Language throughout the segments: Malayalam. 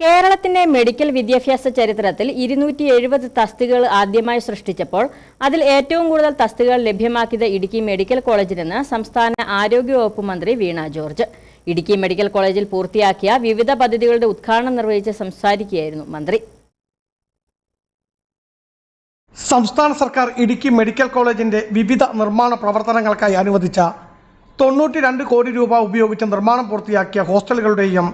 കേരളത്തിന്റെ മെഡിക്കൽ വിദ്യാഭ്യാസ ചരിത്രത്തിൽ ഇരുന്നൂറ്റി എഴുപത് തസ്തികകൾ ആദ്യമായി സൃഷ്ടിച്ചപ്പോൾ അതിൽ ഏറ്റവും കൂടുതൽ തസ്തികകൾ ലഭ്യമാക്കിയത് ഇടുക്കി മെഡിക്കൽ കോളേജിലെന്ന് സംസ്ഥാന ആരോഗ്യവകുപ്പ് മന്ത്രി വീണ ജോർജ്. ഇടുക്കി മെഡിക്കൽ കോളേജിൽ പൂർത്തിയാക്കിയ വിവിധ പദ്ധതികളുടെ ഉദ്ഘാടനം നിർവഹിച്ച് സംസാരിക്കുകയായിരുന്നു മന്ത്രി. സംസ്ഥാന സർക്കാർ ഇടുക്കി മെഡിക്കൽ കോളേജിന്റെ വിവിധ നിർമ്മാണ പ്രവർത്തനങ്ങൾക്കായി അനുവദിച്ച തൊണ്ണൂറ്റി കോടി രൂപ ഉപയോഗിച്ച് നിർമ്മാണം പൂർത്തിയാക്കിയ ഹോസ്റ്റലുകളുടെയും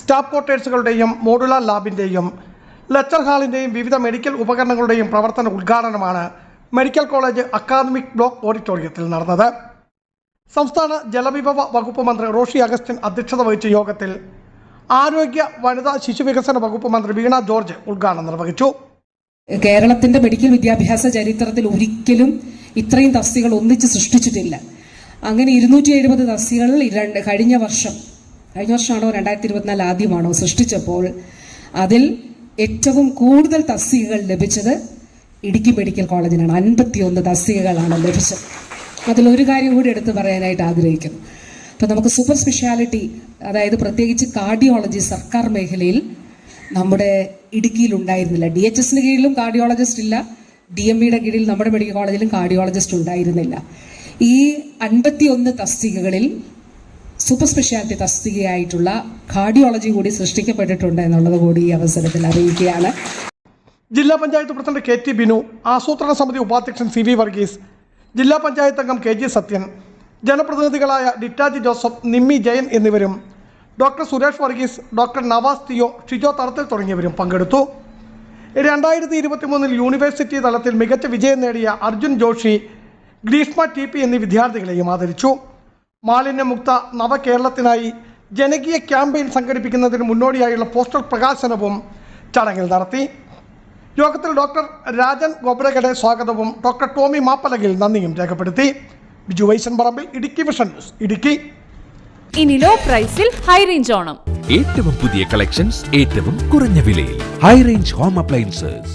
സ്റ്റാഫ് ക്വാർട്ടേഴ്സുകളുടെയും മോഡുലാർ ലാബിന്റെയും ലെക്ചർ ഹാളിന്റെയും വിവിധ മെഡിക്കൽ ഉപകരണങ്ങളുടെയും പ്രവർത്തന ഉദ്ഘാടനമാണ് മെഡിക്കൽ കോളേജ് അക്കാദമിക് ബ്ലോക്ക് ഓഡിറ്റോറിയത്തിൽ നടന്നത്. സംസ്ഥാന ജലവിഭവ വകുപ്പ് മന്ത്രി റോഷി അഗസ്റ്റിൻ അധ്യക്ഷത വഹിച്ച യോഗത്തിൽ ആരോഗ്യ വനിതാ ശിശുവികസന വകുപ്പ് മന്ത്രി വീണ ജോർജ് ഉദ്ഘാടനം നിർവഹിച്ചു. കേരളത്തിന്റെ മെഡിക്കൽ വിദ്യാഭ്യാസ ചരിത്രത്തിൽ ഒരിക്കലും ഇത്രയും തസ്തികൾ ഒന്നിച്ച് സൃഷ്ടിച്ചിട്ടില്ല. അങ്ങനെ ഇരുന്നൂറ്റി എഴുപത് തസ്തികൾ കഴിഞ്ഞ വർഷം കഴിഞ്ഞ വർഷമാണോ രണ്ടായിരത്തി ഇരുപത്തിനാല് ആദ്യമാണോ സൃഷ്ടിച്ചപ്പോൾ അതിൽ ഏറ്റവും കൂടുതൽ തസ്തികകൾ ലഭിച്ചത് ഇടുക്കി മെഡിക്കൽ കോളേജിനാണ്. അൻപത്തിയൊന്ന് തസ്തികകളാണ് ലഭിച്ചത്. അതിലൊരു കാര്യം കൂടി എടുത്തു പറയാനായിട്ട് ആഗ്രഹിക്കുന്നു. അപ്പം നമുക്ക് സൂപ്പർ സ്പെഷ്യാലിറ്റി അതായത് പ്രത്യേകിച്ച് കാർഡിയോളജി സർക്കാർ മേഖലയിൽ നമ്മുടെ ഇടുക്കിയിൽ ഉണ്ടായിരുന്നില്ല. ഡി എച്ച് എസിന് കീഴിലും കാർഡിയോളജിസ്റ്റ് ഇല്ല. ഡി എം ഇയുടെ കീഴിൽ നമ്മുടെ മെഡിക്കൽ കോളേജിലും കാർഡിയോളജിസ്റ്റ് ഉണ്ടായിരുന്നില്ല. ഈ അൻപത്തി ഒന്ന് തസ്തികകളിൽ സൂപ്പർ സ്പെഷ്യാലിറ്റി തസ്തികയായിട്ടുള്ള കാർഡിയോളജി കൂടി സൃഷ്ടിക്കപ്പെട്ടിട്ടുണ്ട് എന്നുള്ളത് കൂടി ഈ അവസരത്തിൽ അറിയിക്കുകയാണ്. ജില്ലാ panchayat president K T Binu ആസൂത്രണ സമിതി ഉപാധ്യക്ഷൻ സി വി വർഗീസ് ജില്ലാ പഞ്ചായത്ത് അംഗം കെ ജി സത്യൻ ജനപ്രതിനിധികളായ ഡിറ്റാജി ജോസഫ് നിമ്മി ജയൻ എന്നിവരും doctor Suresh Varghese doctor Navas Theo Shijo Tharathil തുടങ്ങിയവരും പങ്കെടുത്തു. രണ്ടായിരത്തി ഇരുപത്തി മൂന്നിൽ യൂണിവേഴ്സിറ്റി തലത്തിൽ മികച്ച വിജയം നേടിയ അർജുൻ ജോഷി ഗ്രീഷ്മ ടി പി എന്നീ വിദ്യാർത്ഥികളെയും ആദരിച്ചു. മാലിന്യമുക്ത നവകേരളത്തിനായി ജനകീയ ക്യാമ്പയിൻ സംഘടിപ്പിക്കുന്നതിന് മുന്നോടിയായുള്ള പോസ്റ്റർ പ്രകാശനവും ചടങ്ങിൽ നടത്തി. യോഗത്തിൽ ഡോക്ടർ രാജൻ ഗോബ്രഗഡെ സ്വാഗതവും ഡോക്ടർ ടോമി മാപ്പലകിൽ നന്ദിയും രേഖപ്പെടുത്തി. Biju Vaishan Parambil Idukki vision news Idukki. ഇനി ലോ പ്രൈസിൽ ഹൈ റേഞ്ച് ഓണം. ഏറ്റവും പുതിയ കളക്ഷൻസ് ഏറ്റവും കുറഞ്ഞ വിലയിൽ. High range home appliances